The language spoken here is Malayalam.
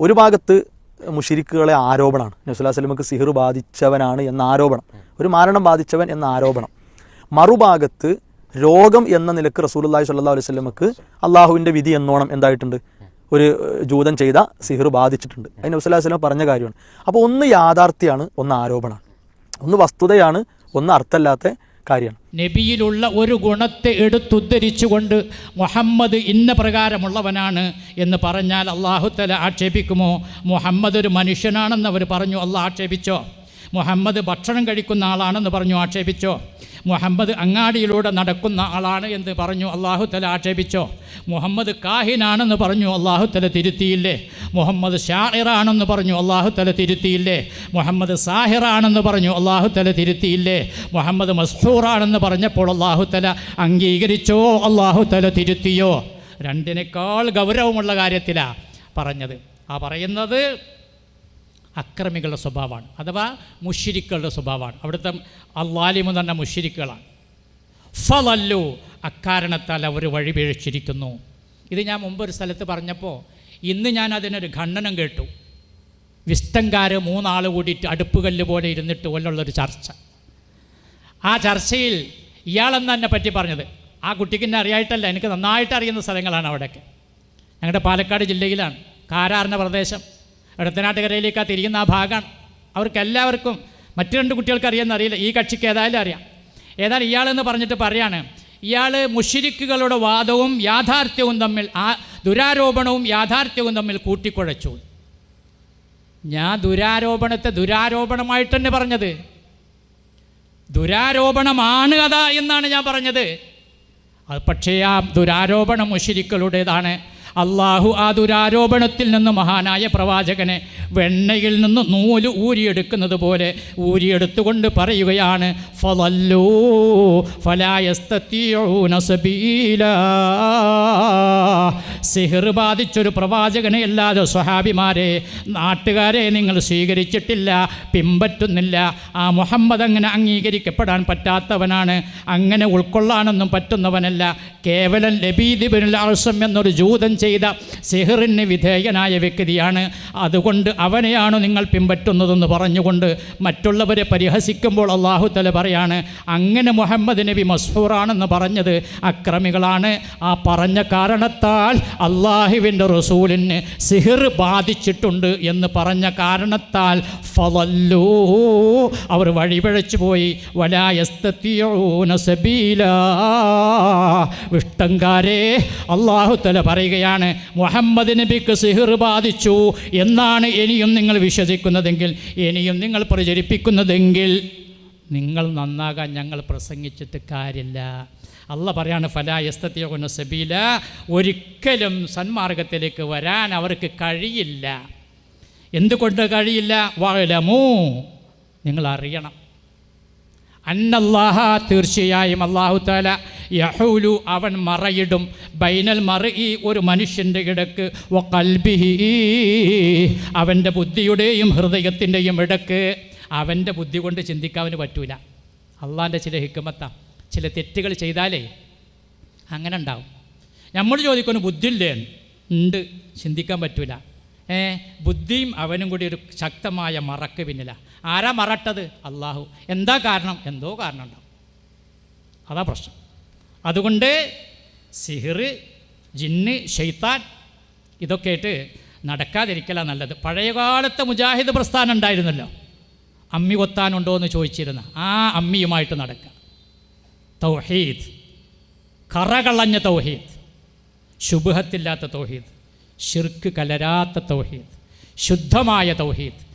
ഒരു ഭാഗത്ത് മുഷിരിക്കുകളെ ആരോപണമാണ്. നസുല്ലാ സ്വലമക്ക് സിഹിർ ബാധിച്ചവനാണ് എന്ന ആരോപണം. ഒരു മാരണം ബാധിച്ചവൻ എന്ന ആരോപണം. മറുഭാഗത്ത് രോഗം എന്ന നിലയ്ക്ക് റസൂലുള്ളാഹി സ്വല്ലല്ലാഹു അലൈഹി സ്വലമക്ക് അള്ളാഹുവിന്റെ വിധി എന്നോണം എന്തായിട്ടുണ്ട്? ഒരു ജൂതൻ ചെയ്ത സിഹിർ ബാധിച്ചിട്ടുണ്ട്. അതിന് നബ്സുല്ലാ സ്വലം പറഞ്ഞ കാര്യമാണ്. അപ്പോൾ ഒന്ന് യാഥാർത്ഥ്യമാണ് ഒന്ന് ആരോപണമാണ്. ഒന്ന് വസ്തുതയാണ് ഒന്ന് അർത്ഥമല്ലാത്ത കാര്യമാണ് നബിയിലുള്ള ഒരു ഗുണത്തെ എടുത്തുദ്ധരിച്ചുകൊണ്ട് മുഹമ്മദ് ഇന്ന പ്രകാരമുള്ളവനാണ് എന്ന് പറഞ്ഞാൽ അള്ളാഹുത്തല ആക്ഷേപിക്കുമോ? മുഹമ്മദ് ഒരു മനുഷ്യനാണെന്ന് അവർ പറഞ്ഞു അള്ളാഹ് ആക്ഷേപിച്ചോ? മുഹമ്മദ് ഭക്ഷണം കഴിക്കുന്ന ആളാണെന്ന് പറഞ്ഞു ആക്ഷേപിച്ചോ? മുഹമ്മദ് അങ്ങാടിയിലൂടെ നടക്കുന്ന ആളാണ് എന്ന് പറഞ്ഞു അള്ളാഹുത്തല ആക്ഷേപിച്ചോ? മുഹമ്മദ് കാഹിനാണെന്ന് പറഞ്ഞു അള്ളാഹുത്തല തിരുത്തിയില്ലേ? മുഹമ്മദ് ഷാഹിറാണെന്ന് പറഞ്ഞു അള്ളാഹുത്തല തിരുത്തിയില്ലേ? മുഹമ്മദ് സാഹിറാണെന്ന് പറഞ്ഞു അള്ളാഹുത്തല തിരുത്തിയില്ലേ? മുഹമ്മദ് മസ്ഹൂറാണെന്ന് പറഞ്ഞപ്പോൾ അള്ളാഹുത്തല അംഗീകരിച്ചോ? അള്ളാഹുത്തല തിരുത്തിയോ? രണ്ടിനേക്കാൾ ഗൗരവമുള്ള കാര്യത്തിലാണ് പറഞ്ഞത്. ആ പറയുന്നത് അക്രമികളുടെ സ്വഭാവമാണ്. അഥവാ മുഷിരിക്കളുടെ സ്വഭാവമാണ്. അവിടുത്തെ അള്ളാലിമു തന്നെ മുഷിരിക്കുകളാണ് ഫലല്ലു അക്കാരണത്താൽ അവർ വഴിപിഴച്ചിരിക്കുന്നു ഇത് ഞാൻ മുമ്പ് ഒരു സ്ഥലത്ത് പറഞ്ഞപ്പോൾ ഇന്ന് ഞാൻ അതിനൊരു ഖണ്ഡനം കേട്ടു. വിസ്തങ്കാർ മൂന്നാൾ കൂടിയിട്ട് അടുപ്പുകല്ല് പോലെ ഇരുന്നിട്ട് പോലുള്ളൊരു ചർച്ച. ആ ചർച്ചയിൽ ഇയാളെന്ന് എന്നെ പറ്റി പറഞ്ഞത്? ആ കുട്ടിക്ക് എന്നെ അറിയായിട്ടല്ല എനിക്ക് നന്നായിട്ട് അറിയുന്ന സ്ഥലങ്ങളാണ് അവിടെയൊക്കെ. ഞങ്ങളുടെ പാലക്കാട് ജില്ലയിലാണ് കാരാറിന പ്രദേശം. ഇടത്തനാട്ടുകരയിലേക്ക് തിരിയുന്ന ആ ഭാഗമാണ് അവർക്കെല്ലാവർക്കും മറ്റു രണ്ട് കുട്ടികൾക്ക് അറിയാമെന്ന് അറിയില്ല. ഈ കക്ഷിക്ക് ഏതായാലും അറിയാം. ഏതായാലും ഇയാളെന്ന് പറഞ്ഞിട്ട് പറയാണ് ഇയാൾ മുഷിരിക്കുകളുടെ വാദവും യാഥാർത്ഥ്യവും തമ്മിൽ ആ ദുരാരോപണവും യാഥാർത്ഥ്യവും തമ്മിൽ കൂട്ടിക്കുഴച്ചു. ഞാൻ ദുരാരോപണത്തെ ദുരാരോപണമായിട്ട് തന്നെ പറഞ്ഞത്. ദുരാരോപണമാണ് കഥ എന്നാണ് ഞാൻ പറഞ്ഞത്. അത് പക്ഷേ ആ ദുരാരോപണം മുഷിരിക്കളുടേതാണ്. അള്ളാഹു ആ ദുരാരോപണത്തിൽ നിന്ന് മഹാനായ പ്രവാചകനെ വെണ്ണയിൽ നിന്ന് നൂൽ ഊരിയെടുക്കുന്നത് പോലെ ഊരിയെടുത്തുകൊണ്ട് പറയുകയാണ് സിഹിർ ബാധിച്ചൊരു പ്രവാചകനെ അല്ലാതെ സ്വഹാബിമാരെ നാട്ടുകാരെ നിങ്ങൾ സ്വീകരിച്ചിട്ടില്ല പിമ്പറ്റുന്നില്ല ആ മുഹമ്മദ് അങ്ങനെ അംഗീകരിക്കപ്പെടാൻ പറ്റാത്തവനാണ് അങ്ങനെ ഉൾക്കൊള്ളാനൊന്നും പറ്റുന്നവനല്ല. കേവലം ലബീദിബിനുൽ ആവശ്യം എന്നൊരു ജൂതൻ ചെയ്ത സെഹറിന് വിധേയനായ വ്യക്തിയാണ്. അതുകൊണ്ട് അവനെയാണ് നിങ്ങൾ പിമ്പറ്റുന്നതെന്ന് പറഞ്ഞുകൊണ്ട് മറ്റുള്ളവരെ പരിഹസിക്കുമ്പോൾ അള്ളാഹു തല പറയാണ് അങ്ങനെ മുഹമ്മദ് നബി മസൂറാണെന്ന് പറഞ്ഞത് അക്രമികളാണ്. ആ പറഞ്ഞ കാരണത്താൽ അള്ളാഹുവിന്റെ റസൂലിന് സിഹിർ ബാധിച്ചിട്ടുണ്ട് എന്ന് പറഞ്ഞ കാരണത്താൽ ഫലല്ലൂ. അവർ വഴിപിഴച്ചു പോയി. വലായസ്തീയൂന സബീല. വിഷ്ടങ്കാരെ അള്ളാഹു തല പറയുകയാണ് മുഹമ്മദ് നബിക്ക് സിഹിർ ബാധിച്ചു എന്നാണ് ഇനിയും നിങ്ങൾ വിശ്വസിക്കുന്നതെങ്കിൽ ഇനിയും നിങ്ങൾ പ്രചരിപ്പിക്കുന്നതെങ്കിൽ നിങ്ങൾ നന്നാകാൻ ഞങ്ങൾ പ്രസംഗിച്ചിട്ട് കാര്യമില്ല. അല്ല പറയാണ് ഫലായസ്തത്തിയൊന്ന സബീല. ഒരിക്കലും സന്മാർഗത്തിലേക്ക് വരാൻ അവർക്ക് കഴിയില്ല. എന്തുകൊണ്ട് കഴിയില്ല? വളമൂ നിങ്ങൾ അറിയണം. അന്നല്ലാഹ തീർച്ചയായും അള്ളാഹു താല യഹൂലു അവൻ മറയിടും. ബൈനൽ മറ ഈ ഒരു മനുഷ്യന്റെ ഇടയ്ക്ക്. വ കൽബിഹി അവന്റെ ബുദ്ധിയുടെയും ഹൃദയത്തിന്റെയും ഇടയ്ക്ക്. അവന്റെ ബുദ്ധി കൊണ്ട് ചിന്തിക്കാവിന് പറ്റൂല. അള്ളാന്റെ ചില ഹിക്കുമത്ത ചില തെറ്റുകൾ ചെയ്താലേ അങ്ങനെ ഉണ്ടാവും. നമ്മൾ ചോദിക്കുന്നു ബുദ്ധിയില്ലേ? ഉണ്ട്. ചിന്തിക്കാൻ പറ്റൂല. ഏ ബുദ്ധിയും അവനും കൂടി ഒരു ശക്തമായ മറക്ക് പിന്നിലാണ് ആരാ മറട്ടത്? അള്ളാഹു. എന്താ കാരണം? എന്തോ കാരണം ഉണ്ടാവും. അതാ പ്രശ്നം. അതുകൊണ്ട് സിഹിർ ജിന്ന് ഷെയ്ത്താൻ ഇതൊക്കെ ആയിട്ട് നടക്കാതിരിക്കലാണ് നല്ലത്. പഴയകാലത്തെ മുജാഹിദ് പ്രസ്ഥാനം ഉണ്ടായിരുന്നല്ലോ. അമ്മി കൊത്താനുണ്ടോ എന്ന് ചോദിച്ചിരുന്ന ആ അമ്മിയുമായിട്ട് നടക്കുക. തൗഹീദ് കറകളഞ്ഞ തൗഹീദ് ശുഭഹത്തില്ലാത്ത തൗഹീദ് ഷിർക്ക് കലരാത്ത തൗഹീദ് ശുദ്ധമായ തൗഹീദ്